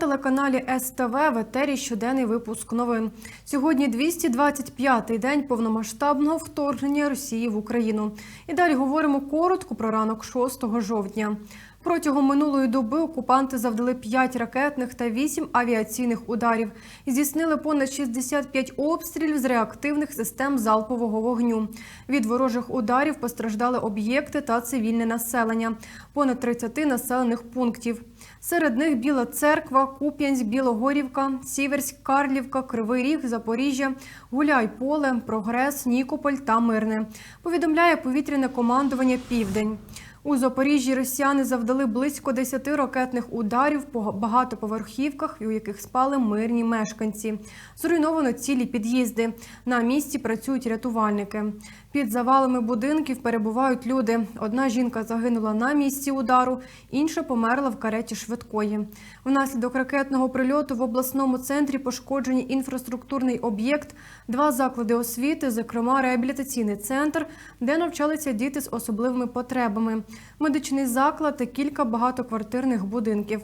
Телеканалі СТВ в етері щоденний випуск новин. Сьогодні 225-й день повномасштабного вторгнення Росії в Україну. І далі говоримо коротко про ранок 6 жовтня. Протягом минулої доби окупанти завдали 5 ракетних та 8 авіаційних ударів здійснили понад 65 обстрілів з реактивних систем залпового вогню. Від ворожих ударів постраждали об'єкти та цивільне населення, понад 30 населених пунктів. Серед них Біла Церква, Куп'янськ, Білогорівка, Сіверськ, Карлівка, Кривий Ріг, Запоріжжя, Гуляйполе, Прогрес, Нікополь та Мирне. Повідомляє повітряне командування Південь. У Запоріжжі росіяни завдали близько 10 ракетних ударів по багатоповерхівках, у яких спали мирні мешканці. Зруйновано цілі під'їзди. На місці працюють рятувальники. Під завалами будинків перебувають люди. Одна жінка загинула на місці удару, інша померла в кареті швидкої. Внаслідок ракетного прильоту в обласному центрі пошкоджені інфраструктурний об'єкт, два заклади освіти, зокрема реабілітаційний центр, де навчалися діти з особливими потребами, медичний заклад та кілька багатоквартирних будинків.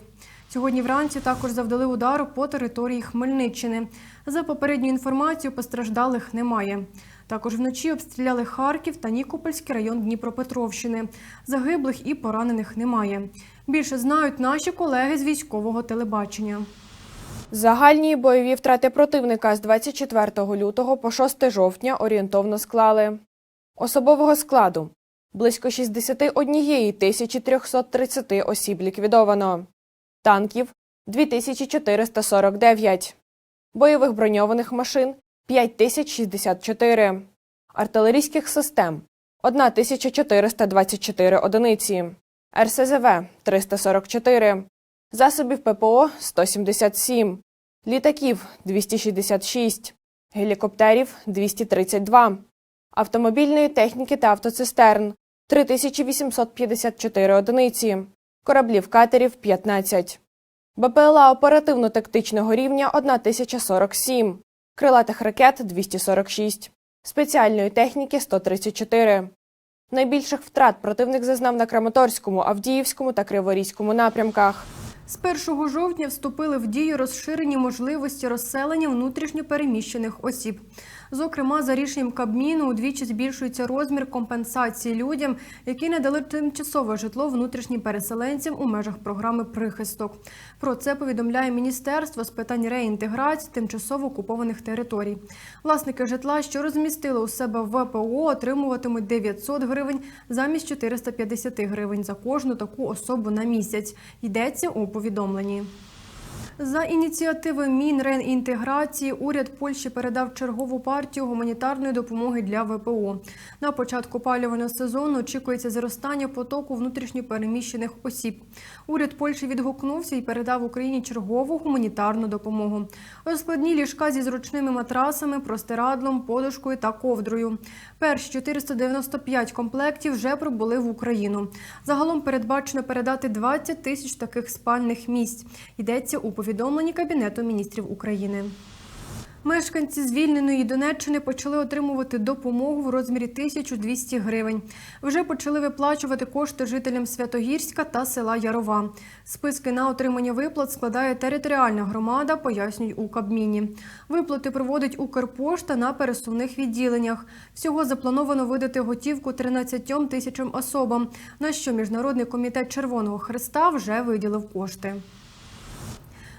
Сьогодні вранці також завдали удару по території Хмельниччини. За попередньою інформацією, постраждалих немає. Також вночі обстріляли Харків та Нікопольський район Дніпропетровщини. Загиблих і поранених немає. Більше знають наші колеги з військового телебачення. Загальні бойові втрати противника з 24 лютого по 6 жовтня орієнтовно склали. Особового складу близько 61 330 осіб ліквідовано, танків 2449, бойових броньованих машин 5064, артилерійських систем 1424 одиниці, РСЗВ 344, засобів ППО 177, літаків 266, гелікоптерів 232, автомобільної техніки та автоцистерн 3854 одиниці, кораблів катерів 15, БПЛА оперативно-тактичного рівня 1047, крилатих ракет 246, спеціальної техніки 134. Найбільших втрат противник зазнав на Краматорському, Авдіївському та Криворізькому напрямках. З 1 жовтня вступили в дію розширені можливості розселення внутрішньо переміщених осіб. Зокрема, за рішенням Кабміну удвічі збільшується розмір компенсації людям, які надали тимчасове житло внутрішнім переселенцям у межах програми Прихисток. Про це повідомляє Міністерство з питань реінтеграції тимчасово окупованих територій. Власники житла, що розмістили у себе ВПО, отримуватимуть 900 гривень замість 450 гривень за кожну таку особу на місяць. Йдеться у повідомленні. За ініціативи Мінреінтеграції уряд Польщі передав чергову партію гуманітарної допомоги для ВПО. На початку опалювального сезону очікується зростання потоку внутрішньопереміщених осіб. Уряд Польщі відгукнувся і передав Україні чергову гуманітарну допомогу. Розкладні ліжка зі зручними матрасами, простирадлом, подушкою та ковдрою. Перші 495 комплектів вже прибули в Україну. Загалом передбачено передати 20 тисяч таких спальних місць. Йдеться у повідомленні Кабінету міністрів України. Мешканці звільненої Донеччини почали отримувати допомогу в розмірі 1200 гривень. Вже почали виплачувати кошти жителям Святогірська та села Ярова. Списки на отримання виплат складає територіальна громада, пояснюють у Кабміні. Виплати проводить Укрпошта на пересувних відділеннях. Всього заплановано видати готівку 13 тисячам особам, на що Міжнародний комітет Червоного Христа вже виділив кошти.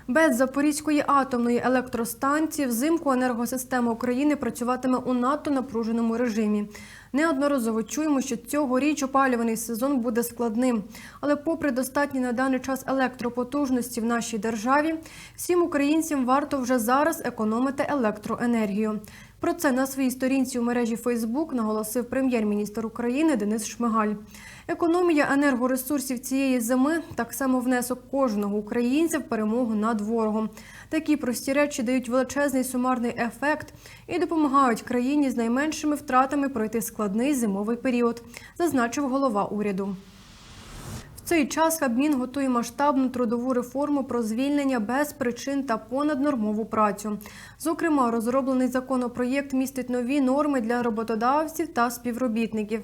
Без Запорізької атомної електростанції взимку енергосистема України працюватиме у надто напруженому режимі. Неодноразово чуємо, що цьогоріч опалюваний сезон буде складним. Але, попри достатні на даний час електропотужності в нашій державі, всім українцям варто вже зараз економити електроенергію. Про це на своїй сторінці у мережі Фейсбук наголосив прем'єр-міністр України Денис Шмигаль. Економія енергоресурсів цієї зими так само внесок кожного українця в перемогу над ворогом. Такі прості речі дають величезний сумарний ефект і допомагають країні з найменшими втратами пройти складний зимовий період, зазначив голова уряду. В цей час Кабмін готує масштабну трудову реформу про звільнення без причин та понаднормову працю. Зокрема, розроблений законопроєкт містить нові норми для роботодавців та співробітників.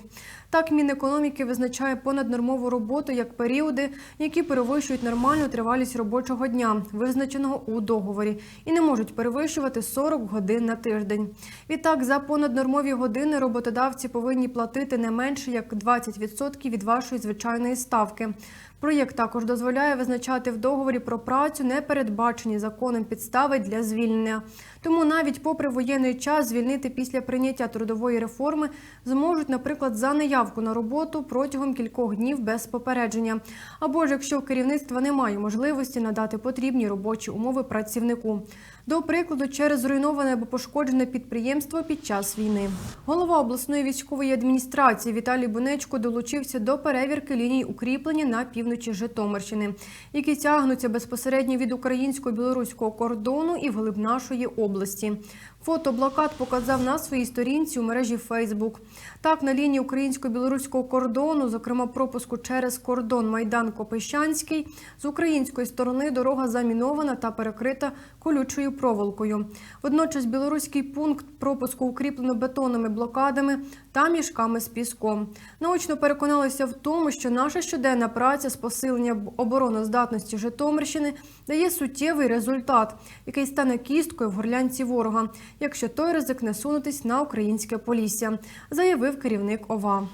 Так, Мінекономіки визначає понаднормову роботу як періоди, які перевищують нормальну тривалість робочого дня, визначеного у договорі, і не можуть перевищувати 40 годин на тиждень. Відтак, за понаднормові години роботодавці повинні платити не менше як 20% від вашої звичайної ставки. Проєкт також дозволяє визначати в договорі про працю непередбачені законом підстави для звільнення. Тому навіть попри воєнний час звільнити після прийняття трудової реформи зможуть, наприклад, за неявку на роботу протягом кількох днів без попередження, або ж якщо керівництва немає можливості надати потрібні робочі умови працівнику. До прикладу, через зруйноване або пошкоджене підприємство під час війни. Голова обласної військової адміністрації Віталій Бунечко долучився до перевірки ліній укріплення на півночі Житомирщини, які тягнуться безпосередньо від українсько-білоруського кордону і вглиб нашої області. Фото блокад показав на своїй сторінці у мережі Фейсбук. Так, на лінії українсько-білоруського кордону, зокрема пропуску через кордон Майдан Копищанський, з української сторони дорога замінована та перекрита колючою проволокою. Водночас білоруський пункт пропуску укріплено бетонними блокадами та мішками з піском. Наочно переконалися в тому, що наша щоденна праця з посилення обороноздатності Житомирщини дає суттєвий результат, який стане кісткою в горлянці ворога, якщо той ризикне сунутись на українське полісся, заявив керівник ОВА.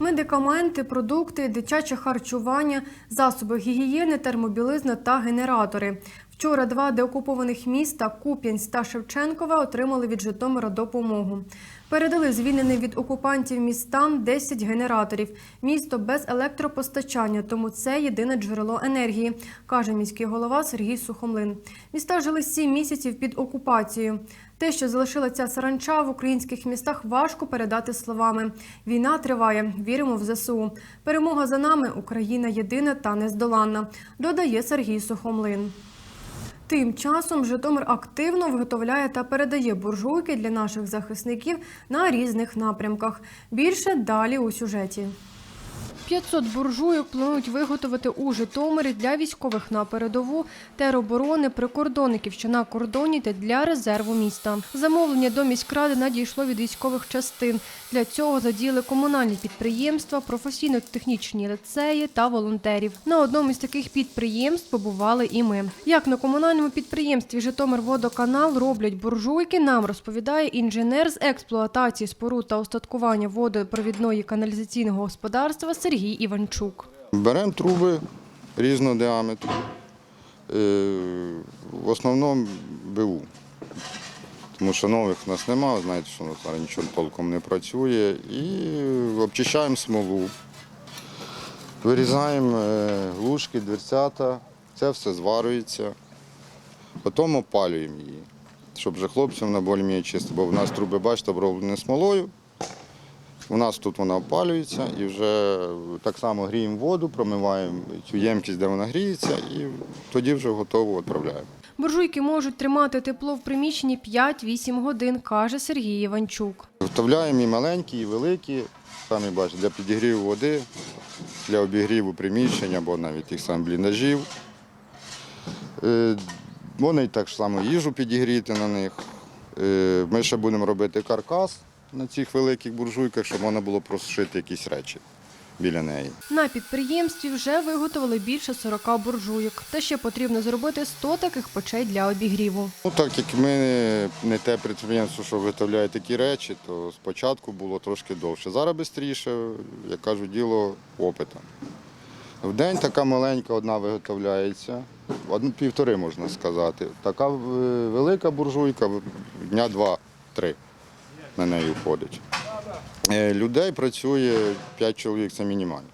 Медикаменти, продукти, дитяче харчування, засоби гігієни, термобілизна та генератори. Вчора два деокупованих міста Куп'янськ та Шевченкове отримали від Житомира допомогу. Передали звільненим від окупантів містам 10 генераторів. Місто без електропостачання, тому це єдине джерело енергії, каже міський голова Сергій Сухомлин. Міста жили 7 місяців під окупацією. Те, що залишила ця саранча в українських містах, важко передати словами. Війна триває. Віримо в ЗСУ. Перемога за нами. Україна єдина та нездоланна, додає Сергій Сухомлин. Тим часом Житомир активно виготовляє та передає буржуйки для наших захисників на різних напрямках. Більше далі у сюжеті. 500 буржуйок планують виготовити у Житомирі для військових на передову, тероборони, прикордонників, що на кордоні та для резерву міста. Замовлення до міськради надійшло від військових частин. Для цього задіяли комунальні підприємства, професійно-технічні ліцеї та волонтерів. На одному із таких підприємств побували і ми. Як на комунальному підприємстві Житомирводоканал роблять буржуйки, нам розповідає інженер з експлуатації споруд та остаткування водопровідної каналізаційного господарства Сергій Іванчук. Беремо труби різного діаметру, е, в основному БУ. Тому що нових у нас немає, знаєте, що зараз нічого толком не працює. І обчищаємо смолу, вирізаємо е, глушки, дверцята, це все зварюється, потім опалюємо її, щоб вже хлопцям на більш чисто, бо в нас труби, бачите, оброблені смолою. У нас тут вона опалюється і вже так само гріємо воду, промиваємо цю ємкість, де вона гріється, і тоді вже готово відправляємо. Буржуйки можуть тримати тепло в приміщенні 5-8 годин, каже Сергій Іванчук. Вставляємо і маленькі, і великі, самі бачите, для підігріву води, для обігріву приміщення або навіть тих самих бліндажів. Е, Вони так само їжу підігріти на них. Е, Ми ще будемо робити каркас на цих великих буржуйках, щоб можна було просушити якісь речі біля неї. На підприємстві вже виготовили більше 40 буржуйок. Та ще потрібно зробити 100 таких печей для обігріву. Ну, так як ми не те підприємство, що виготовляє такі речі, то спочатку було трошки довше. Зараз швидше, як кажуть, діло опита. В день така маленька одна виготовляється, одну півтори можна сказати. Така е, велика буржуйка дня два-три на неї входить. Е, Людей працює 5 чоловік, це мінімально.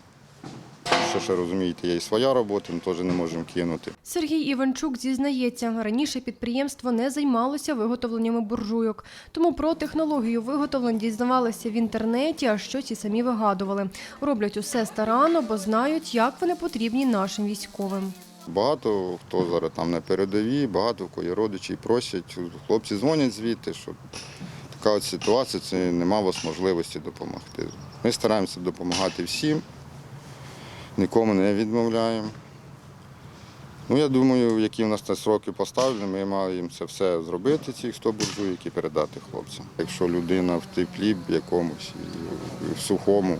Що ще розумієте, є і своя робота, ми теж не можемо кинути. Сергій Іванчук зізнається, раніше підприємство не займалося виготовленнями буржуйок, тому про технологію виготовлень дізнавалися в інтернеті, а щось і самі вигадували. Роблять усе старанно, бо знають, як вони потрібні нашим військовим. Багато хто зараз там на передовій, багато в є родичі просять. Хлопці дзвонять звідти, що така от ситуація, це нема у вас можливості допомогти. Ми стараємося допомагати всім, нікому не відмовляємо. Ну, я думаю, які в нас на сроки поставлені, ми мали їм це все зробити, ці 100 буржуйок, і передати хлопцям. Якщо людина в теплі б якомусь, і в сухому,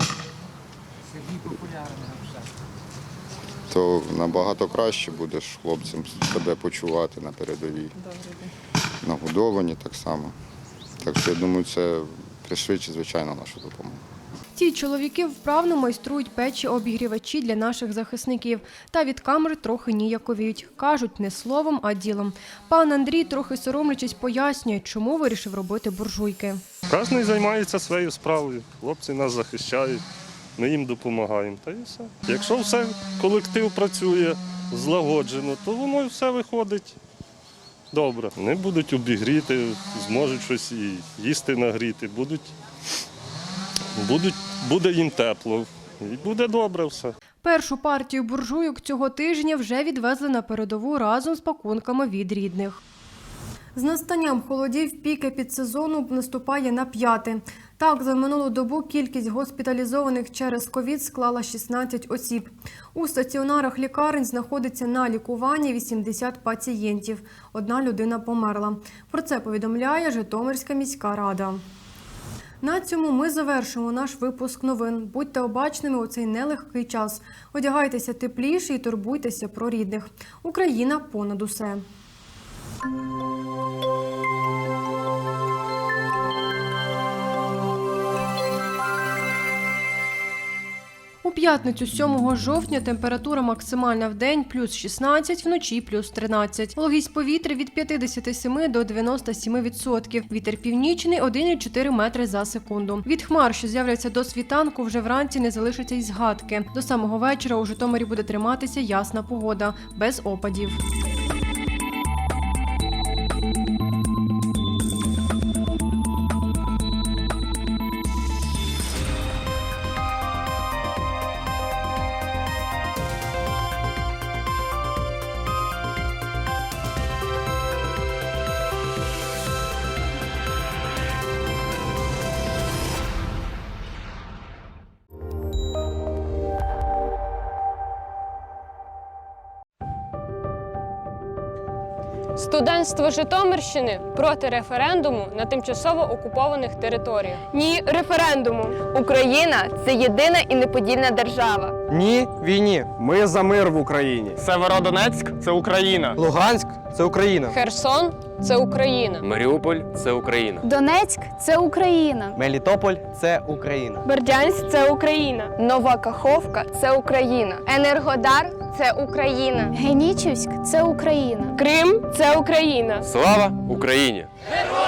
то набагато краще будеш хлопцям себе почувати на передовій. Нагодовані так само. Так що я думаю, це пришвидшить, звичайно, нашу допомогу. Ті чоловіки вправно майструють печі обігрівачі для наших захисників та від камери трохи ніяковіють. Кажуть не словом, а ділом. Пан Андрій, трохи соромлячись, пояснює, чому вирішив робити буржуйки. Кожен займається своєю справою. Хлопці нас захищають, ми їм допомагаємо. Та і все. Якщо все колектив працює злагоджено, то воно все виходить добре. Не будуть обігріти, зможуть щось і їсти нагріти, будуть, будуть, буде їм тепло. І буде добре все. Першу партію буржуйок цього тижня вже відвезли на передову разом з пакунками від рідних. З настанням холодів піки підсезону наступає на п'яте. Так, за минулу добу кількість госпіталізованих через ковід склала 16 осіб. У стаціонарах лікарень знаходиться на лікуванні 80 пацієнтів. Одна людина померла. Про це повідомляє Житомирська міська рада. На цьому ми завершимо наш випуск новин. Будьте обачними у цей нелегкий час. Одягайтеся тепліше і турбуйтеся про рідних. Україна понад усе. У п'ятницю 7 жовтня температура максимальна в день плюс 16, вночі плюс 13. Вологість повітря від 57 до 97 відсотків. Вітер північний 1,4 метри за секунду. Від хмар, що з'являться до світанку, вже вранці не залишиться й згадки. До самого вечора у Житомирі буде триматися ясна погода, без опадів. Студентство Житомирщини проти референдуму на тимчасово окупованих територіях. Ні референдуму. Україна це єдина і неподільна держава. Ні війні. Ми за мир в Україні. Северодонецьк це Україна. Луганськ це Україна. Херсон це Україна. Маріуполь це Україна. Донецьк це Україна. Мелітополь це Україна. Бердянськ це Україна. Нова Каховка це Україна. Енергодар це Україна. Генічівськ це Україна. Крим це Україна. Слава Україні! Героям